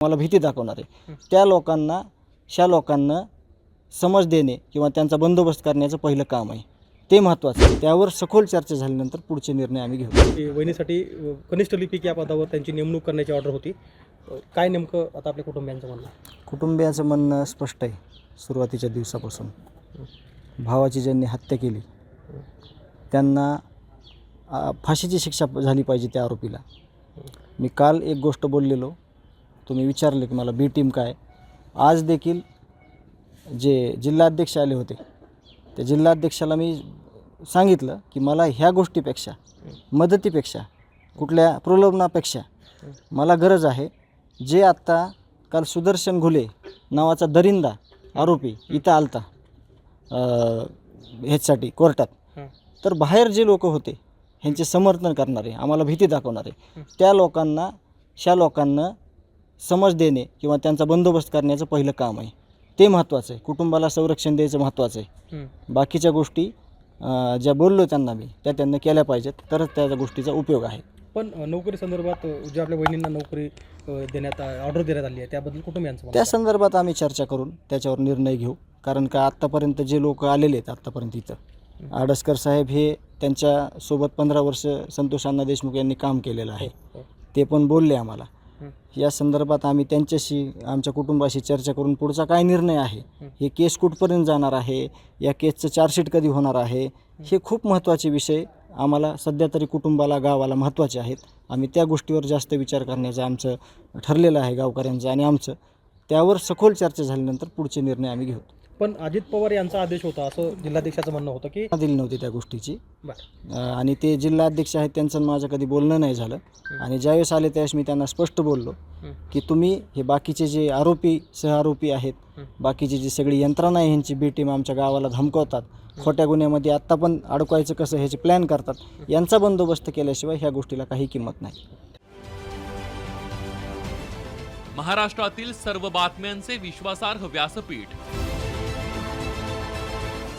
मला भीती दाखवणारे त्या लोकांना ह्या लोकांना समज देणे किंवा त्यांचा बंदोबस्त करण्याचं पहिलं काम आहे. ते महत्त्वाचं आहे. त्यावर सखोल चर्चा झाल्यानंतर पुढचे निर्णय आम्ही घेऊ. वहिनीसाठी कनिष्ठ लिपिक या पदावर त्यांची नेमणूक करण्याची ऑर्डर होती. काय नेमकं आता आपल्या कुटुंबियांचं म्हणणं? कुटुंबियाचं म्हणणं स्पष्ट आहे. सुरुवातीच्या दिवसापासून. भावाची ज्यांनी हत्या केली त्यांना फाशीची शिक्षा झाली पाहिजे त्या आरोपीला. मी काल एक गोष्ट बोललेलो. तुम्ही विचारले की मला बी टीम काय? आज देखील जे जिल्हाध्यक्ष आले होते त्या जिल्हाध्यक्षाला मी सांगितलं की मला ह्या गोष्टीपेक्षा मदतीपेक्षा कुठल्या प्रलोभनापेक्षा मला गरज आहे. जे आत्ता काल सुदर्शन घुले नावाचा दरिंदा आरोपी इथं आलता ह्याच्यासाठी कोर्टात. तर बाहेर जे लोक होते ह्यांचे समर्थन करणारे आम्हाला भीती दाखवणारे त्या लोकांना ह्या लोकांना समज देणे किंवा त्यांचा बंदोबस्त करण्याचं पहिलं काम आहे. ते महत्त्वाचं आहे. कुटुंबाला संरक्षण द्यायचं महत्त्वाचं आहे. बाकीच्या गोष्टी ज्या बोललो त्यांना मी त्या त्यांना केल्या पाहिजेत. तरच त्या गोष्टीचा उपयोग आहे. पण नोकरी संदर्भात ज्या आपल्या वहिनींना नोकरी देण्यात ऑर्डर देण्यात आली आहे. त्याबद्दल कुटुंबियांचं त्या संदर्भात आम्ही चर्चा करून त्याच्यावर निर्णय घेऊ. कारण का आत्तापर्यंत जे लोक आलेले आहेत आत्तापर्यंत इथं. आडसकर साहेब हे त्यांच्यासोबत पंधरा वर्ष संतोष अण्णा देशमुख यांनी काम केलेलं आहे. हो. ते पण बोलले आम्हाला. या संदर्भात आम्ही त्यांच्याशी आमच्या कुटुंबाशी चर्चा करून पुढचा काय निर्णय आहे? हे केस कुठपर्यंत जाणार आहे? या केसचं चार्जशीट कधी होणार आहे? हे खूप महत्त्वाचे विषय आम्हाला सध्या तरी कुटुंबाला गावाला महत्त्वाचे आहेत. आम्ही त्या गोष्टीवर जास्त विचार करण्याचं आमचं ठरलेलं आहे गावकऱ्यांचं आणि आमचं. त्यावर सखोल चर्चा झाल्यानंतर पुढचे निर्णय आम्ही घेऊ. पण अजित पवार यांचा आदेश होता असं जिल्हाध्यक्षाचं म्हणणं होतं की दिली नव्हती त्या गोष्टीची. अं, आणि ते जिल्हा अध्यक्ष आहेत त्यांचं आणि माझं कधी बोलणं नाही झालं. आणि ज्यावेळेस आले त्यावेळेस मी त्यांना स्पष्ट बोललो हं. की तुम्ही हे बाकीचे जे आरोपी सहआरोपी आहेत हं. बाकीची जी सगळी यंत्रणा आहे ह्यांची बी टीम आमच्या गावाला धमकवतात. खोट्या गुन्ह्यामध्ये आत्ता पण अडकवायचं कसं ह्याचे प्लॅन करतात. यांचा बंदोबस्त केल्याशिवाय ह्या गोष्टीला काही किंमत नाही. महाराष्ट्रातील सर्व बातम्यांचे विश्वासार्ह व्यासपीठ